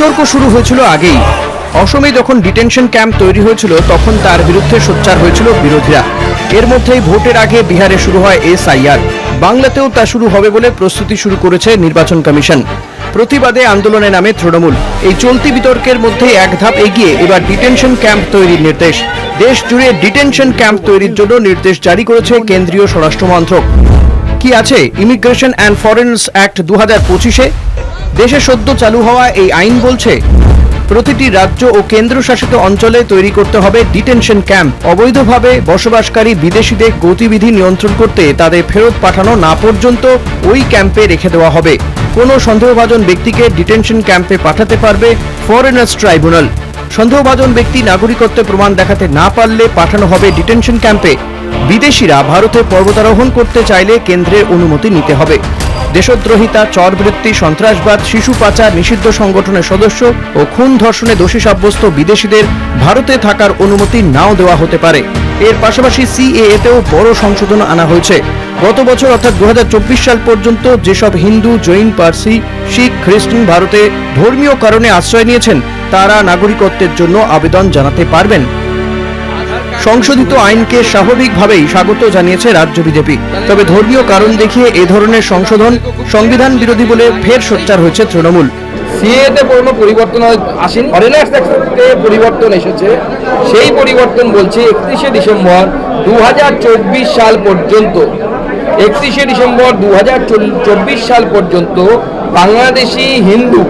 বিতর্ক শুরু হয়েছিল আগেই। অসমে যখন ডিটেনশন ক্যাম্প তৈরি হয়েছিল, তখন তার বিরুদ্ধে সোচ্চার হয়েছিল বিরোধীরা। এর মধ্যেই ভোটের আগে বিহারে শুরু হয় এসআইআর। বাংলাতেও তা শুরু হবে বলে প্রস্তুতি শুরু করেছে নির্বাচন কমিশন। প্রতিবাদে আন্দোলনে নামে তৃণমূল। এই চলতি বিতর্কের মধ্যে এক ধাপ এগিয়ে এবার ডিটেনশন ক্যাম্প তৈরির নির্দেশ। দেশ জুড়ে ডিটেনশন ক্যাম্প তৈরির জন্য নির্দেশ জারি করেছে কেন্দ্রীয় স্বরাষ্ট্র মন্ত্রক। কি আছে? ইমিগ্রেশন অ্যান্ড ফরেনস অ্যাক্ট দু হাজার পঁচিশে দেশে সদ্য চালু হওয়া এই আইন বলছে, প্রতিটি রাজ্য ও কেন্দ্রশাসিত অঞ্চলে তৈরি করতে হবে ডিটেনশন ক্যাম্প। অবৈধভাবে বসবাসকারী বিদেশিদের গতিবিধি নিয়ন্ত্রণ করতে তাদের ফেরত পাঠানো না পর্যন্ত ওই ক্যাম্পে রেখে দেওয়া হবে। কোনো সন্দেহভাজন ব্যক্তিকে ডিটেনশন ক্যাম্পে পাঠাতে পারবে ফরেনার্স ট্রাইব্যুনাল। সন্দেহভাজন ব্যক্তি নাগরিকত্বের প্রমাণ দেখাতে না পারলে পাঠানো হবে ডিটেনশন ক্যাম্পে। বিদেশিরা ভারতে পর্বতারোহণ করতে চাইলে কেন্দ্রের অনুমতি নিতে হবে। দেশদ্রোহিতা, চরবৃত্তি, সন্ত্রাসবাদ, শিশু পাচার, নিষিদ্ধ সংগঠনের সদস্য ও খুন ধর্ষণে দোষী সাব্যস্ত বিদেশিদের ভারতে থাকার অনুমতি নাও দেওয়া হতে পারে। এর পাশাপাশি সিএএতেও বড় সংশোধন আনা হয়েছে। গত বছর অর্থাৎ দু হাজার চব্বিশ সাল পর্যন্ত যেসব হিন্দু, জৈন, পার্সি, শিখ, খ্রিস্টান ভারতে ধর্মীয় কারণে আশ্রয় নিয়েছেন, তারা নাগরিকত্বের জন্য আবেদন জানাতে পারবেন। সংশোধিত আইনকে স্বাভাবিকভাবেই স্বাগত জানিয়েছে রাজ্য বিজেপি। তবে ধর্মীয় কারণ দেখিয়ে এ ধরনের সংশোধন সংবিধান বিরোধী বলে ফের সোচ্চার হয়েছে তৃণমূল। সিএতে কোনো পরিবর্তন আসেনি। ফরেনার্স অ্যাক্টে পরিবর্তন এসেছে। সেই পরিবর্তন বলছে একত্রিশে ডিসেম্বর দু হাজার চব্বিশ সাল পর্যন্ত। একত্রিশে ডিসেম্বর দু হাজার চব্বিশ সাল পর্যন্ত বাংলাদেশি হিন্দু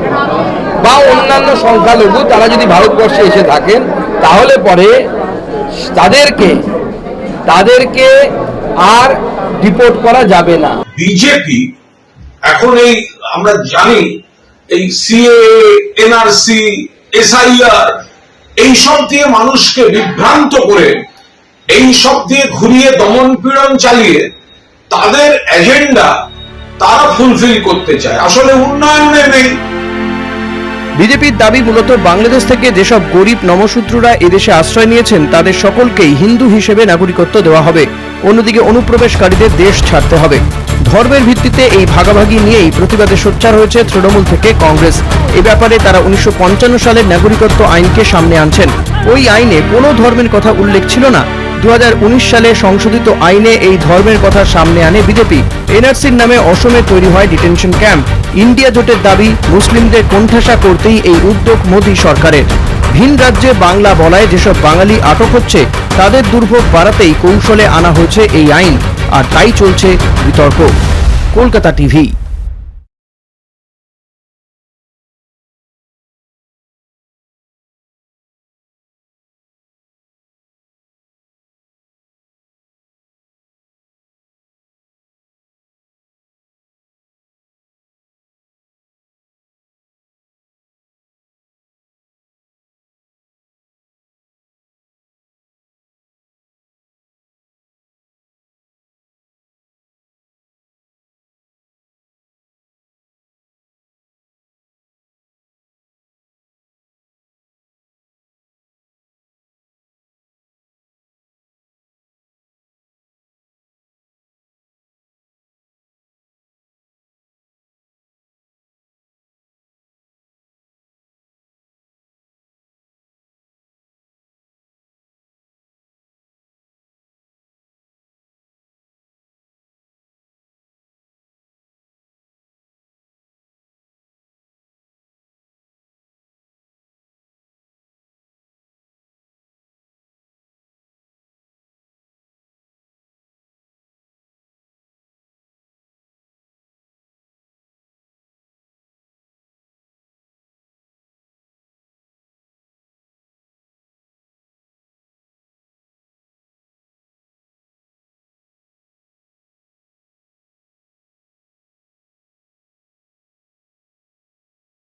বা অন্যান্য সংখ্যালঘু, তারা যদি ভারতবর্ষে এসে থাকেন, তাহলে পরে তাদেরকে তাদেরকে আর ডিপোর্ট করা যাবে না। বিজেপি এখন এই, আমরা জানি, এই সিএ এনআরসি এসআইআর এইসব দিয়ে মানুষকে বিভ্রান্ত করে, এই সব দিয়ে ঘুরিয়ে দমন পীড়ন চালিয়ে তাদের এজেন্ডা তারা ফুলফিল করতে চায়। আসলে উন্নয়নে নেই। বিজেপির দাবি মূলত বাংলাদেশ থেকে যেসব গরিব নমশূদ্ররা এদেশে আশ্রয় নিয়েছেন, তাদের সকলকেই হিন্দু হিসেবে নাগরিকত্ব দেওয়া হবে। অন্যদিকে অনুপ্রবেশকারীদের দেশ ছাড়তে হবে। ধর্মের ভিত্তিতে এই ভাগাভাগি নিয়েই প্রতিবাদে সোচ্চার হয়েছে তৃণমূল থেকে কংগ্রেস। এ ব্যাপারে তারা উনিশশো সালের নাগরিকত্ব আইনকে সামনে আনছেন। ওই আইনে কোনো ধর্মের কথা উল্লেখ ছিল না। দু হাজার উনিশ সালে সংশোধিত আইনে এই ধর্মের কথা সামনে আনে বিজেপি। এনআরসির নামে অসমে তৈরি হয় ডিটেনশন ক্যাম্প। ইন্ডিয়া জোটের দাবি, মুসলিমদের কোণঠাসা করতেই এই উদ্যোগ মোদী সরকারের। ভিন রাজ্যে বাংলা বলায় যেসব বাঙালি আটক হচ্ছে, তাদের দুর্ভোগ বাড়াতেই কৌশলে আনা হয়েছে এই আইন। আর তাই চলছে বিতর্ক। কলকাতা টিভি।